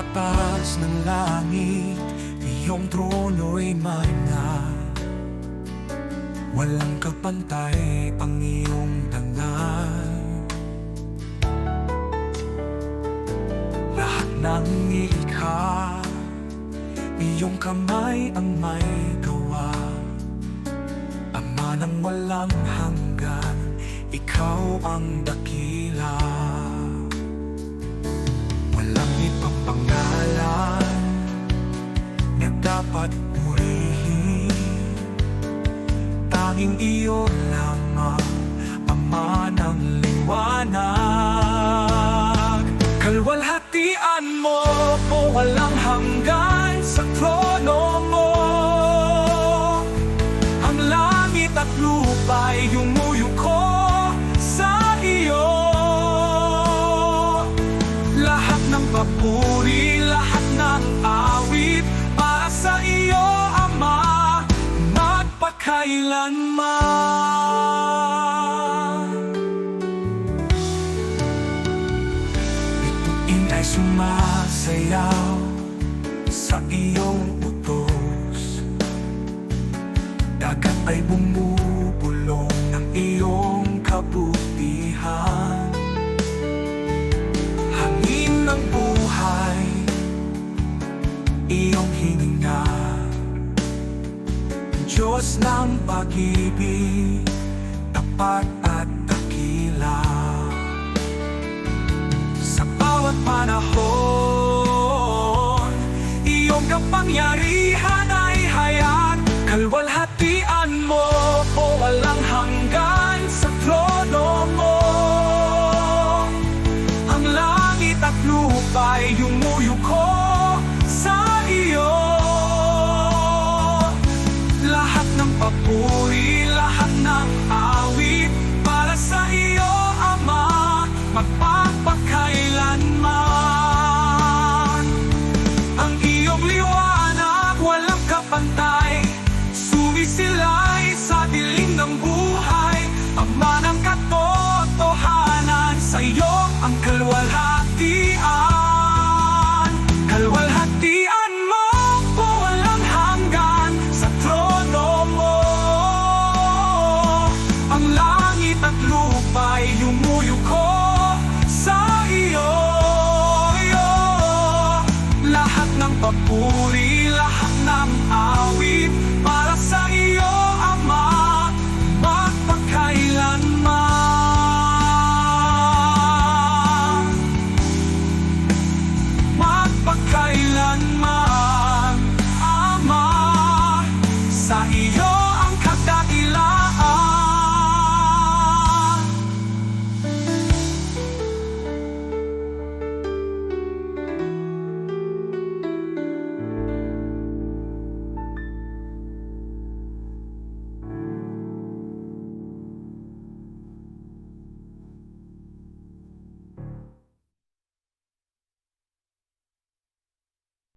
ng langit Iyong trono'y maringa Walang kapantay pang iyong dangal Lahat ng nilikha Iyong kamay ang may gawa. Ama ng walang hanggan Ikaw ang dakila Tanging iyo lamang Ama ng liwanag. Kalwalhatian mo po walang hanggan Sa trono mo. Ang langit at lupa'y yumuyuko sa iyo. Lahat ng papuri, Magpakailanman Bituin ay sumasayaw Sa iyong utos. Dagat ay bumubulong ng iyong kabutihan. Hangin ng buhay Diyos ng pag-ibig Tapat at dakila. Sa bawat panahon Iyong kapangyarihan Papuri lahat ng awit para sa iyo, Ama, magpapakailanman. Ang iyong liwanag